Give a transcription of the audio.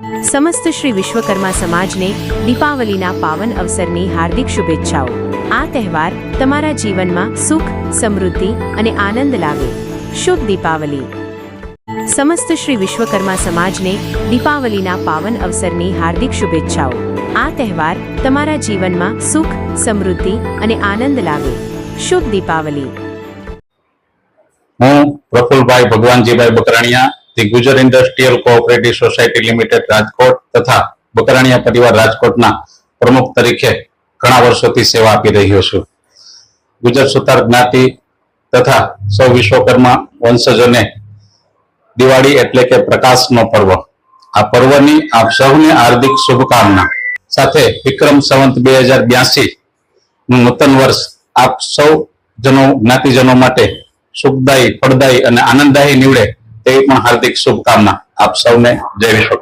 સમસ્ત શ્રી વિશ્વકર્મા સમાજને દીપાવલીના પાવન અવસરની હાર્દિક શુભેચ્છાઓ. આ તહેવાર તમારા જીવનમાં સુખ, સમૃદ્ધિ અને આનંદ લાવે. શુભ દીપાવલી. સમસ્ત શ્રી વિશ્વકર્મા સમાજને દીપાવલીના પાવન અવસરની હાર્દિક શુભેચ્છાઓ. આ તહેવાર તમારા જીવનમાં સુખ, સમૃદ્ધિ અને આનંદ લાવે. શુભ દીપાવલી. હું Prafulbhai Bhagwanjibhai Bakraniya the industrial cooperative society limited Rajkot તથા બકરાણીયા પરિવાર રાજકોટના પ્રમુખ તરીકે ઘણા વર્ષોથી સેવા આપી રહ્યો છું. ગુજર સુતાર જ્ઞાતિ તથા સૌ વિશ્વકર્મા વંશજોને દિવાળી એટલે કે પ્રકાશનો પર્વ. આ પર્વની આપ સૌને હાર્દિક શુભકામના. સાથે વિક્રમ સંવંત બે હજાર બ્યાસી નું નૂતન વર્ષ આપ સૌ જનો જ્ઞાતિજનો માટે સુખદાયી ફળદાયી અને આનંદદાયી નીવડે. તેવી પણ હાર્દિક શુભકામના આપ સૌને. જય વિશ્વ